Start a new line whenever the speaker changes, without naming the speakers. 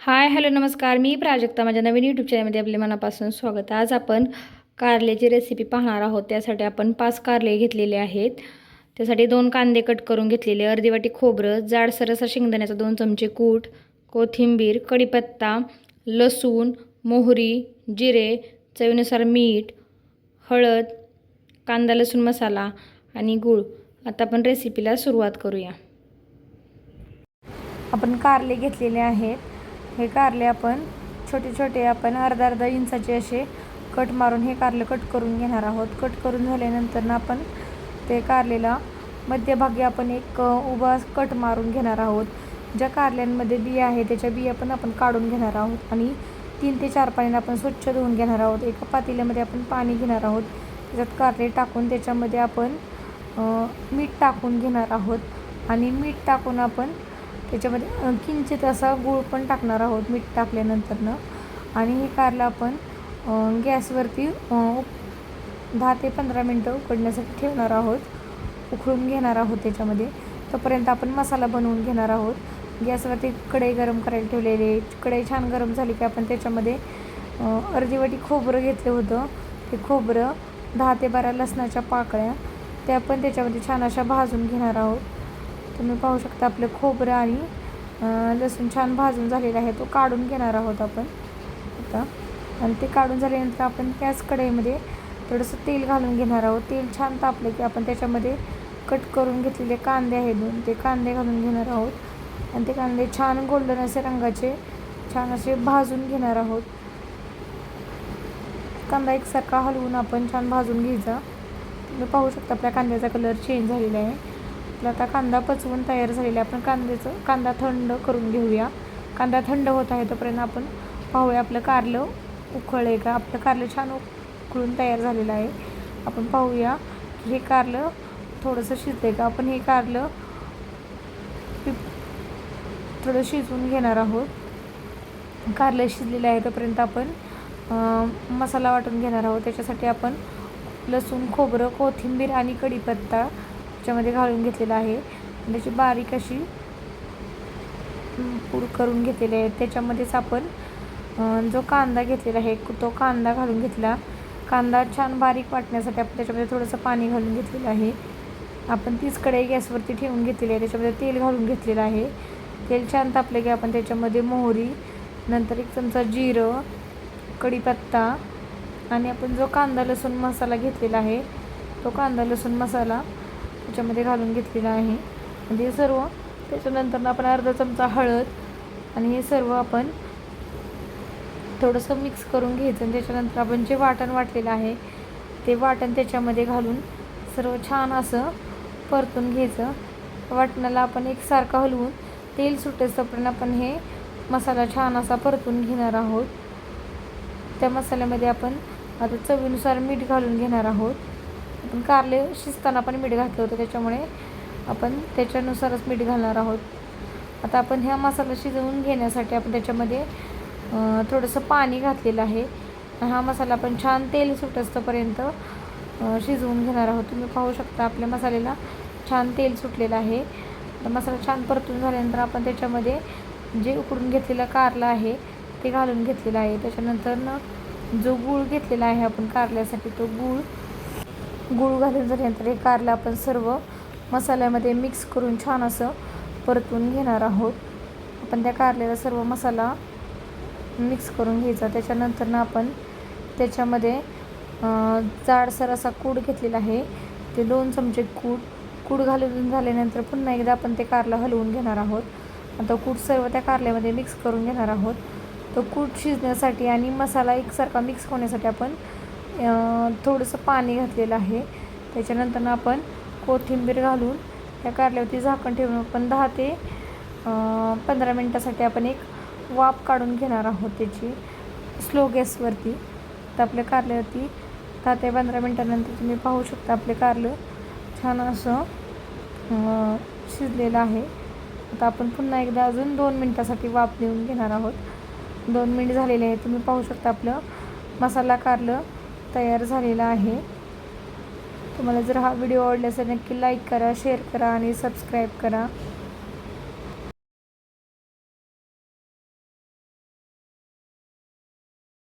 Hi hello नमस्कार. मी प्राजक्ता. माझ्या नवीन YouTube चॅनलमध्ये आपले मनापासून स्वागत. आज आपण कारल्याची रेसिपी पाहणार आहोत. त्यासाठी आपण पाच कारले घेतलेले आहेत. त्यासाठी दोन कांदे कट करून घेतलेले अर्धी वाटी खोबरं जाडसर असा शेंगदाण्याचा दोन चमचे कूट कोथिंबीर कढीपत्ता लसूण मोहरी जिरे चवीनुसार मीठ हळद कांदा लसूण मसाला आणि गूळ. आता आपण रेसिपीला सुरुवात करूया. आपण कारले घेतलेले आहेत. हे कारले आपण. छोटे छोटे आपण अर्धा अर्धा इंचाचे असे कट मारून हे कारले कट करून घेणार आहोत. कट करून झाल्यानंतर ना आपण ते कारलेला मध्यभागी आपण एक उभा कट मारून घेणार आहोत. ज्या कारल्यांमध्ये बिया आहे त्याच्या बिया पण आपण काढून घेणार आहोत आणि तीन ते चार पाण्याने आपण स्वच्छ धुवून घेणार आहोत. एका पातेल्यामध्ये आपण पाणी घेणार आहोत. त्याच्यात कारले टाकून त्याच्यामध्ये आपण मीठ टाकून घेणार आहोत. आणि मीठ टाकून आपण त्याच्यामध्ये किंचित असा गूळ पण टाकणार आहोत मीठ टाकल्यानंतरनं. आणि हे कारलं आपण गॅसवरती दहा ते पंधरा मिनटं उकडण्यासाठी ठेवणार आहोत. उकळून घेणार आहोत त्याच्यामध्ये. तोपर्यंत आपण मसाला बनवून घेणार आहोत. गॅसवरती कढई गरम करायला ठेवलेले कढई छान गरम झाली की आपण त्याच्यामध्ये अ, अर्धी वाटी खोबरं घेतलं होतं. ते खोबरं दहा ते बारा लसणाच्या पाकळ्या त्या पण त्याच्यामध्ये छान अशा भाजून घेणार आहोत. तुम्ही पाहू शकता आपलं खोबरं आणि लसूण छान भाजून झालेला आहे. तो काढून घेणार आहोत आपण. आता. आणि ते काढून झाल्यानंतर आपण त्याच कढईमध्ये थोडंसं तेल घालून घेणार आहोत. तेल छान तापलं की आपण त्याच्यामध्ये कट करून घेतलेले कांदे आहेत. दोन ते कांदे घालून घेणार आहोत. आणि ते कांदे छान गोल्डन असे रंगाचे छान असे भाजून घेणार आहोत. कांदा एकसारखा हलवून आपण छान भाजून घ्यायचा. तुम्ही पाहू शकता आपल्या कांद्याचा कलर चेंज झालेला आहे. आपला आता कांदा पचवून तयार झालेला आहे. आपण कांद्याचं कांदा थंड करून घेऊया. कांदा थंड होत आहे तोपर्यंत आपण पाहूया आपलं कारलं उकळलं का? आपलं कारलं छान उकळून तयार झालेलं आहे. आपण पाहूया की हे कारलं थोडंसं शिजते का? आपण हे कारलं थोडं शिजवून घेणार आहोत. कारलं शिजलेलं आहे तोपर्यंत आपण मसाला वाटून घेणार आहोत. त्याच्यासाठी आपण लसूण खोबरं कोथिंबीर आणि कढीपत्ता त्याच्यामध्ये घालून घेतलेला आहे. त्याची बारीक अशी पूर पूड करून घेतलेली आहे. त्याच्यामध्येच आपण जो कांदा घेतलेला आहे तो कांदा घालून घेतला. कांदा छान बारीक वाटण्यासाठी आपण त्याच्यामध्ये थोडंसं पाणी घालून घेतलेलं आहे. आपण तीच कढई गॅसवरती ठेवून घेतलेली आहे. त्याच्यामध्ये तेल घालून घेतलेलं आहे. तेल छान तापले की आपण त्याच्यामध्ये मोहरी नंतर एक चमचा जिरं कढीपत्ता आणि आपण जो कांदा लसूण मसाला घेतलेला आहे तो कांदा लसूण मसाला त्याच्यामध्ये घालून घेतलेलं आहे. म्हणजे हे सर्व त्याच्यानंतर आपण अर्धा चमचा हळद आणि हे सर्व आपण थोडंसं मिक्स करून घ्यायचं. आणि त्याच्यानंतर आपण जे वाटण वाटलेलं आहे ते वाटण त्याच्यामध्ये घालून सर्व छान असं परतून घ्यायचं. वाटणाला आपण एकसारखं हलवून तेल सुटेसपर्यंत आपण हे मसाला छान असा परतून घेणार आहोत. त्या मसाल्यामध्ये आपण आता चवीनुसार मीठ घालून घेणार आहोत. आपण कारले शिजताना पण मीठ घातलं होतं त्याच्यामुळे आपण त्याच्यानुसारच मीठ घालणार आहोत. आता आपण ह्या मसाला शिजवून घेण्यासाठी आपण त्याच्यामध्ये थोडंसं पाणी घातलेलं आहे. हा मसाला आपण छान तेल सुट असतोपर्यंत शिजवून घेणार आहोत. तुम्ही पाहू शकता आपल्या मसाल्याला छान तेल सुटलेलं आहे. मसाला छान परतून झाल्यानंतर आपण त्याच्यामध्ये जे उकडून घेतलेला कारला आहे ते घालून घेतलेलं आहे. त्याच्यानंतर जो गूळ घेतलेला आहे आपण कारल्यासाठी तो गूळ गूळ घालून झाल्यानंतर हे कारलं आपण सर्व मसाल्यामध्ये मिक्स करून छान असं परतून घेणार आहोत. आपण त्या कारल्याला सर्व मसाला मिक्स करून घ्यायचा. त्याच्यानंतर ना आपण त्याच्यामध्ये जाडसर असा कूड घेतलेला आहे. ते दोन चमचे कूड कूड घालून झाल्यानंतर पुन्हा एकदा आपण ते कारलं हलवून घेणार आहोत. आता कूट सर्व त्या कारल्यामध्ये मिक्स करून घेणार आहोत. तो कूट शिजण्यासाठी आणि मसाला एकसारखा मिक्स होण्यासाठी आपण थोडंसं पाणी घातलेलं आहे. त्याच्यानंतर आपण कोथिंबीर घालून त्या कारल्यावरती झाकण ठेवून आपण दहा ते पंधरा मिनटासाठी आपण एक वाफ काढून घेणार आहोत त्याची स्लो गॅसवरती. तर आपल्या कारल्यावरती दहा ते पंधरा मिनटानंतर तुम्ही पाहू शकता आपले कारलं छान असं शिजलेलं आहे. आता आपण पुन्हा एकदा अजून दोन मिनटासाठी वाफ देऊन घेणार आहोत. दोन मिनिट झालेले आहे तुम्ही पाहू शकता आपलं मसाला कारलं तयार झालेला आहे. तुम्हाला जर हा व्हिडिओ आवडला असेल नक्की लाईक करा शेअर करा आणि सबस्क्राईब करा.